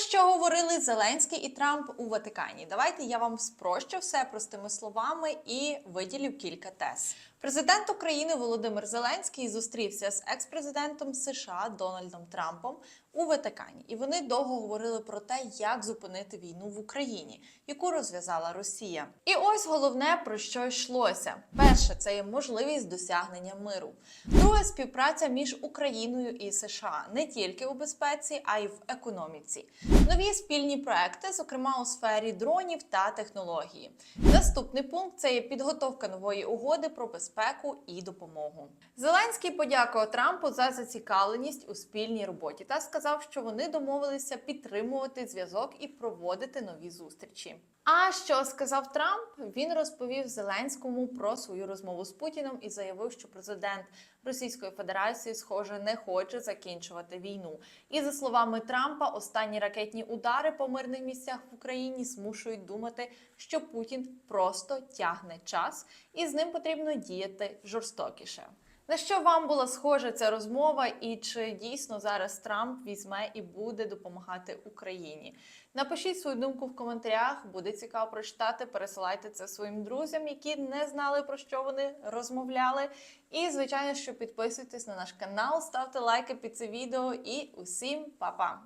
що говорили Зеленський і Трамп у Ватикані? Давайте я вам спрощу все простими словами і виділю кілька тез. Президент України Володимир Зеленський зустрівся з екс-президентом США Дональдом Трампом у Ватикані, і вони довго говорили про те, як зупинити війну в Україні, яку розв'язала Росія. І ось головне про що йшлося: перше це є можливість досягнення миру. Друге співпраця між Україною і США не тільки у безпеці, а й в економіці. Нові спільні проекти, зокрема у сфері дронів та технології. Наступний пункт це є підготовка нової угоди про безпеку і допомогу. Зеленський подякував Трампу за зацікавленість у спільній роботі та сказав, що вони домовилися підтримувати зв'язок і проводити нові зустрічі. А що сказав Трамп? Він розповів Зеленському про свою розмову з Путіним і заявив, що президент Російської Федерації, схоже, не хоче закінчувати війну. І за словами Трампа, останні ракетні удари по мирних місцях в Україні змушують думати, що Путін просто тягне час, і з ним потрібно діяти жорстокіше. На що вам була схожа ця розмова, і чи дійсно зараз Трамп візьме і буде допомагати Україні? Напишіть свою думку в коментарях, буде цікаво прочитати. Пересилайте це своїм друзям, які не знали про що вони розмовляли. І звичайно, що підписуйтесь на наш канал, ставте лайки під це відео і усім па-па!